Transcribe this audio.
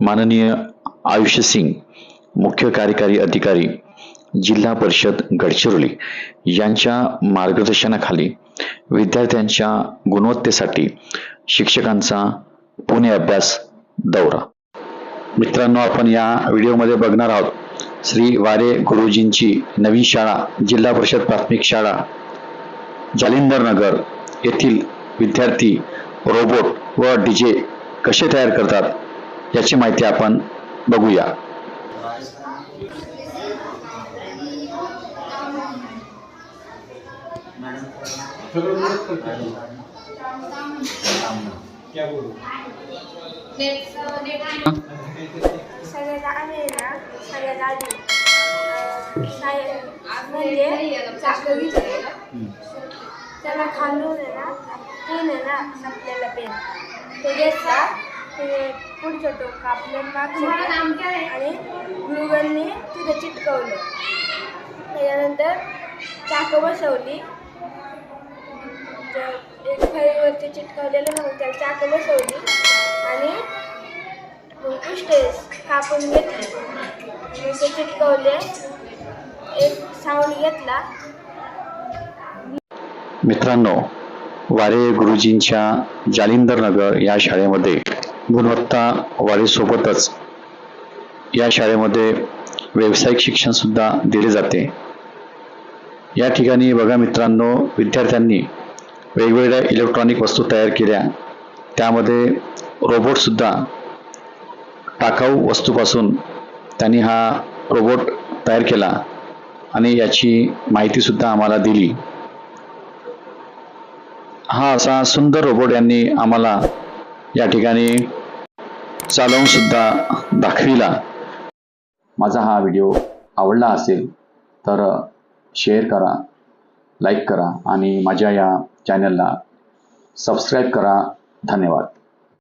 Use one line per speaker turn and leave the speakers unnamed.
माननीय आयुष्य सिंग मुख्य कार्यकारी अधिकारी जिल्हा परिषद गडचिरोली यांच्या मार्गदर्शनाखाली विद्यार्थ्यांच्या गुणवत्तेसाठी शिक्षकांचा पुणे अभ्यास दौरा. मित्रांनो आपण या व्हिडिओमध्ये बघणार आहोत श्री वारे गुरुजींची नवीन शाळा जिल्हा परिषद प्राथमिक शाळा जालिंदर नगर येथील विद्यार्थी रोबोट व डीजे कसे तयार करतात? याची माहिती आपण बघूया.
म्हणजे त्याला खालून आहे ना पेन आहे ना आपल्याला पेन. तो घेतला ते पुढचं टोक आपलं मागचं आणि ग्लुगनने तिथं चिटकवलं. त्याच्यानंतर चाकू बसवली. त्या एक फळीवरती चिटकवलेलं ना मग त्याला चाकू बसवली आणि मग उष्टेस कापून घेतले. मग ते चिटकवले. एक साऊंड घेतला.
मित्रांनो वारे गुरुजींच्या जालिंदर नगर या शाळेमध्ये गुणवत्ता वाढीसोबतच या शाळेमध्ये व्यावसायिक शिक्षण सुद्धा दिले जाते. या ठिकाणी बघा मित्रांनो विद्यार्थ्यांनी वेगवेगळ्या इलेक्ट्रॉनिक वस्तू तयार केल्या. त्यामध्ये रोबोटसुद्धा टाकाऊ वस्तूपासून त्यांनी हा रोबोट तयार केला आणि याची माहितीसुद्धा आम्हाला दिली. हा असा सुंदर रोबोट यांनी आम्हाला या ठिकाणी चालवून सुद्धा दाखविला. माझा हा व्हिडिओ आवडला असेल तर शेअर करा लाईक करा आणि माझ्या या चॅनलला सबस्क्राईब करा. धन्यवाद.